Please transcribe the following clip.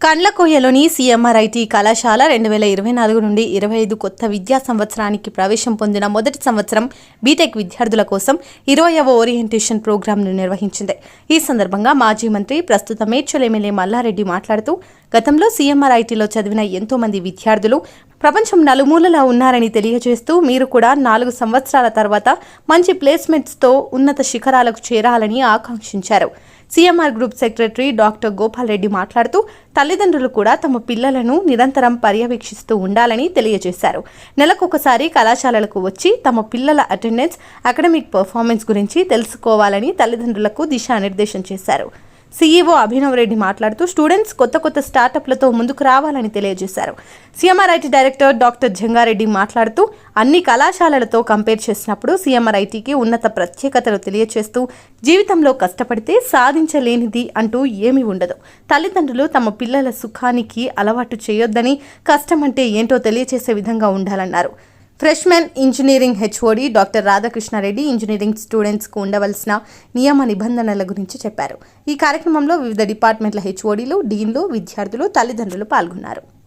కండ్లకోయలోని సీఎంఆర్ఐటి కళాశాల రెండు వేల ఇరవై నాలుగు నుండి ఇరవై ఐదు కొత్త విద్యా సంవత్సరానికి ప్రవేశం పొందిన మొదటి సంవత్సరం బీటెక్ విద్యార్థుల కోసం ఇరవయవ ఓరియంటేషన్ ప్రోగ్రాంను నిర్వహించింది. ఈ సందర్భంగా మాజీ మంత్రి ప్రస్తుత మేడ్చల్ ఎమ్మెల్యే మల్లారెడ్డి మాట్లాడుతూ గతంలో సీఎంఆర్ఐటీలో చదివిన ఎంతో మంది విద్యార్థులు ప్రపంచం నలుమూలలా ఉన్నారని తెలియజేస్తూ మీరు కూడా నాలుగు సంవత్సరాల తర్వాత మంచి ప్లేస్మెంట్స్తో ఉన్నత శిఖరాలకు చేరాలని ఆకాంక్షించారు. C M R group secretary doctor Gopal Reddy మాట్లాడుతూ తల్లిదండ్రులు కూడా తమ పిల్లలను నిరంతరం పర్యవేక్షిస్తూ ఉండాలని తెలియజేశారు. నెలకొకసారి కళాశాలలకు వచ్చి తమ పిల్లల అటెండెన్స్ అకాడమిక్ పర్ఫార్మెన్స్ గురించి తెలుసుకోవాలని తల్లిదండ్రులకు దిశానిర్దేశం చేశారు. సీఈఓ అభినవ్ రెడ్డి మాట్లాడుతూ స్టూడెంట్స్ కొత్త కొత్త స్టార్టప్లతో ముందుకు రావాలని తెలియజేశారు. సీఎంఆర్ఐటీ డైరెక్టర్ డాక్టర్ జంగారెడ్డి మాట్లాడుతూ అన్ని కళాశాలలతో కంపేర్ చేసినప్పుడు సీఎంఆర్ఐటీకి ఉన్నత ప్రత్యేకతలు తెలియజేస్తూ జీవితంలో కష్టపడితే సాధించలేనిది అంటూ ఏమీ ఉండదు. తల్లిదండ్రులు తమ పిల్లల సుఖానికి అలవాటు చేయొద్దని కష్టం అంటే ఏంటో తెలియచేసే విధంగా ఉండాలన్నారు. Freshmen engineering H O D doctor Radhakrishna Reddy engineering స్టూడెంట్స్కు ఉండవలసిన నియమ నిబంధనల గురించి చెప్పారు. ఈ కార్యక్రమంలో వివిధ డిపార్ట్మెంట్ల హెచ్ఓడీలు డీన్లు విద్యార్థులు తల్లిదండ్రులు పాల్గొన్నారు.